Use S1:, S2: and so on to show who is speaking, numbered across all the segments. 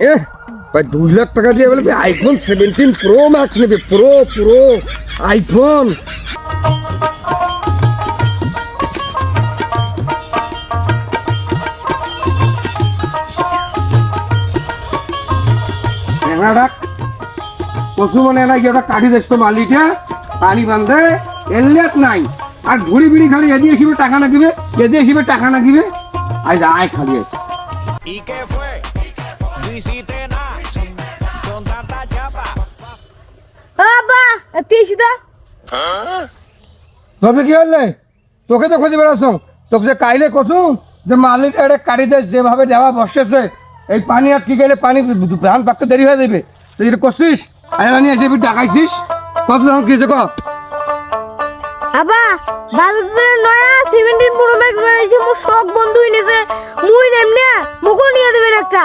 S1: এ ভাই দুই লাখ টাকা দিয়ে বলবি আইফোন সেভেন্টিন প্রো ম্যাক্স নেবে প্রো প্রো আইফোন পশু মানে না ওটা কাটি দেখতো মালিকে পানি বান্ধে এলেট নাই। আর ঘুড়ি বিড়ি খালি এদি এসিবে টাকা নাকিবে এদি এসিবে টাকা নাকিবে আজ আয় খালি আছে
S2: hiciste nada con tanta chapa.
S3: বাবা তিরিশটা
S1: তবে কি হলে? তোকে তো খুঁজে বেড়াস তোকে যে কাইলে কসু যে মালিক এটা কাটি দেশ যেভাবে দেওয়া বসেছে এই পানি আটকে গেলে পানি ধান পাকতে দেরি হয়ে যাবে? তুই এটা করছিস আরে মানে এসে ডাকাইছিস? কত দাম কি? কর
S3: আবা বাজারে নয়া সেভেন্টিন প্রো ম্যাক্স বানাইছে মোর শখ বন্ধু এনেছে। মুই নেমনে মুকো নিয়ে দেবেন একটা।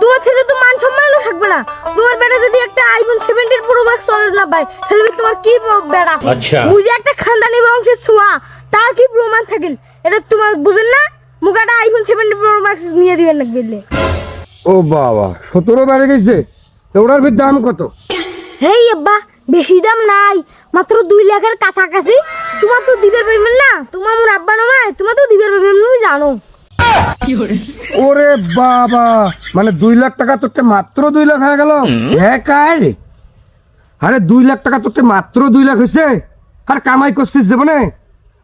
S3: তোমার ছেলে তো মান সম্মানও থাকবে না। তোমার বেটা যদি একটা আইফোন সেভেন্টিন প্রো ম্যাক্স চলে না পায় তাহলে তোমার কি বেড়া?
S4: আচ্ছা।
S3: মুই একটা খানদানি বংশের ছোঁয়া তার কি প্রমাণ থাকিল? এটা তোমার বুঝেন না? মুখ একটা আইফোন সেভেন্টিন প্রো ম্যাক্স নিয়ে দিবেন না গেলে
S1: ও বাবা সতেরো বেড়ে গেছে তো ওটার দাম কত?
S3: হেই আব্বা বেশি দাম নাই মাত্র দুই লাখের কাছাকাছি। তোমার তো দিবের পাইবেন না তোমার মোর আব্বা নয় তোমার তো দিবের পাইবেন তুমি জানো।
S1: ওরে বাবা মানে দুই লাখ টাকা তোরতে মাত্র দুই লাখ হয়ে গেল? একাই আরে দুই লাখ টাকা তোরতে মাত্র দুই লাখ হয়েছে? আর কামাই করছিস জীবনে?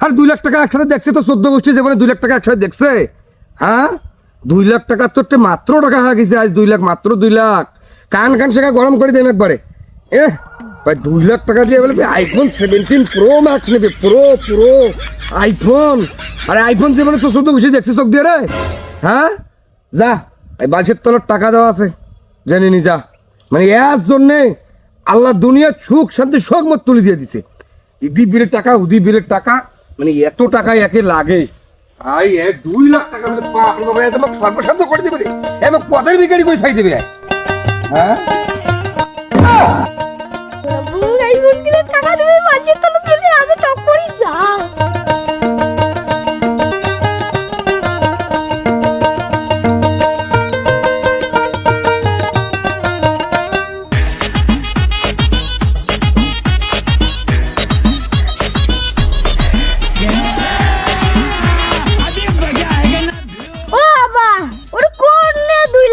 S1: আর দুই লাখ টাকা একসাথে দেখছে তো চোদ্দ গোষ্ঠী জীবনে দুই লাখ টাকা একসাথে দেখছে? হ্যাঁ? দুই লাখ টাকা তোরতে মাত্র টাকা হয়ে গেছে আজ দুই লাখ মাত্র দুই লাখ। কান কান শেখা গরম করে দেন একবারে। এ ভাই দুই লাখ টাকা দিয়ে বলবি আইফোন সেভেন্টিন প্রো ম্যাক্স নেবে। প্রো প্রো আইফোন আরে আইফোন জীবনে তো চোদ্দ গোষ্ঠী দেখছে চোখ দিয়ে রে? হ্যাঁ? যা এই বালছের তলার টাকা দেওয়া আছে। জানি নি যা। মানে এর জন্যে আল্লাহ দুনিয়া সুখ শান্তি সব মত তুলে দিয়ে দিছে। ইদি বিলের টাকা উদি বিলের টাকা মানে এত টাকা একে লাগে। আই এক দুই লাখ টাকা মানে বাপ রে বাবা, করে দেবে এমন পথের বিকারি করে ছাই দেবে। হ্যাঁ?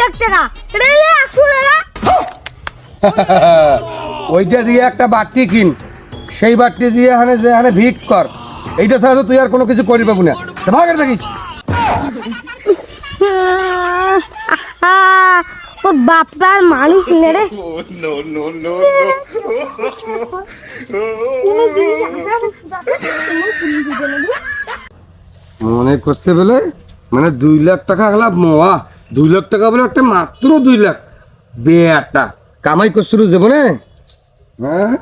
S3: লাখ টাকা এটা হলো একশো টাকা
S1: ওইটা দিয়ে একটা বাট্টি কিন। সেই বাট্টি দিয়ে হানে যে হানে ভিক কর। এইটা ছাড়া তো তুই আর কোনো কিছু করি পাবো না। ভাগের
S3: ওর বাপটার মানুষ নে রে।
S1: মনে করছে বলে মানে দুই লাখ টাকা গেলা মোয়া। দুই লাখ টাকা বলে একটা মাত্র দুই লাখ। বেটা কামাই করছিল জীবনে? হ্যাঁ?